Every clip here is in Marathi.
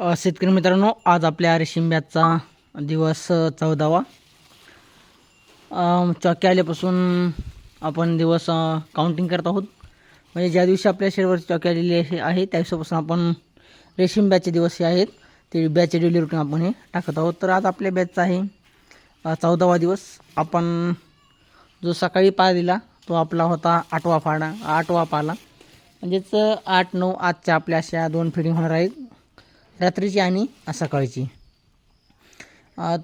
शेतकरी मित्रांनो आज आपल्या रेशिंब्याचा दिवस चौदावा. अ, चॉकी आल्यापासून आपण दिवस काउंटिंग करत आहोत. म्हणजे ज्या दिवशी आपल्या शेडवरची चॉकी आलेली आहे त्या दिवसापासून आपण रेशीमब्याचे दिवस हे आहेत. ते बॅचे डेली रुटीन आपण हे टाकत आहोत. तर आज आपल्या बॅचचा आहे चौदावा दिवस. आपण जो सकाळी पाला दिला तो आपला होता आठवा फाडा आठवा पाला. म्हणजेच आठ नऊ आजच्या आपल्या अशा दोन फिडिंग होणार आहेत. रात्रीची आणि सकाळची.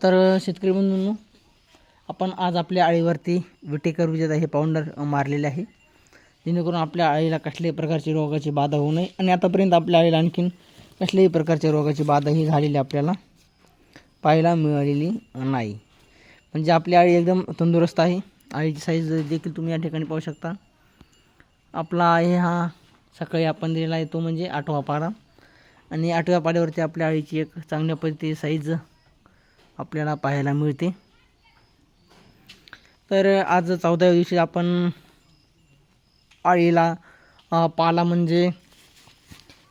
तर शेतकरी बंधूंनो आपण आज आपल्या आळीवरती विटेकर विजेता हे पाऊंडर मारलेले आहे. जेणेकरून आपल्या आळीला कसल्याही प्रकारची रोगाची बाधा होऊ नये आणि आतापर्यंत आपल्या आळीला आणखीन कसल्याही प्रकारच्या रोगाची बाधा ही झालेली आपल्याला पाहायला मिळालेली नाही. म्हणजे आपली आळी एकदम तंदुरुस्त आहे. आळीची साईज देखील तुम्ही या ठिकाणी पाहू शकता. आपला आहे हा सकाळी आपण दिलेला आहे तो म्हणजे आठवा पाडा आणि आठव्या पाड्यावरती आपल्या आळीची एक चांगल्या पद्धतीची साईज आपल्याला पाहायला मिळते. तर आज चौदाव्या दिवशी आपण आळीला पाला म्हणजे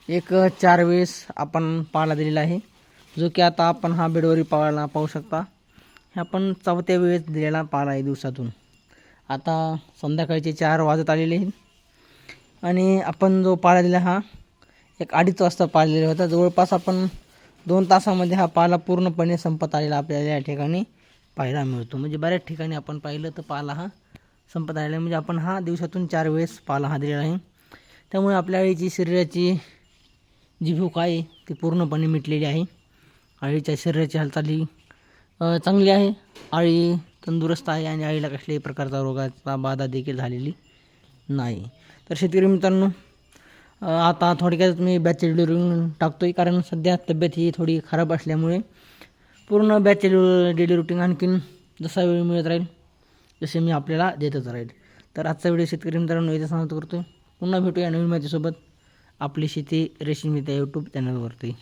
एक चार वेळेस आपण पाला दिलेला आहे. जो की आता आपण हा बेडवरी पाहायला पाहू शकता. हे आपण चौथ्या वेळेस दिलेला पाला आहे दिवसातून. आता संध्याकाळचे चार वाजत आलेले आहेत. आणि आपण जो पाला दिला हा एक अडीच वाजता पाळलेला होता. जवळपास आपण दोन तासामध्ये हा पाला पूर्णपणे संपत आलेला आपल्याला या ठिकाणी पाहायला मिळतो. म्हणजे बऱ्याच ठिकाणी आपण पाहिलं तर पाला हा संपत आलेला आहे. म्हणजे आपण हा दिवसातून चार वेळेस पाला हा दिलेला आहे. त्यामुळे आपल्या अळीची शरीराची जी भूक आहे ती पूर्णपणे मिटलेली आहे. आळीच्या शरीराची हालचाली चांगली आहे. आळी तंदुरुस्त आहे आणि अळीला कसल्याही प्रकारचा रोगाचा बाधा देखील झालेली नाही. तर शेतकरी मित्रांनो आता थोडक्यात मी बॅचचे डेली टाकतो आहे कारण सध्या तब्येत ही थोडी खराब असल्यामुळे. पूर्ण बॅचचे डेली रुटीन आणखीन जसा वेळ मिळत राहील जसे मी आपल्याला देतच राहील. तर आजचा व्हिडिओ शेतकरी मित्रांनो इथे समाप्त करतो पुन्हा भेटूया नवीन माहितीसोबत. आपली शेती रेशीम त्या यूट्यूब चॅनलवरती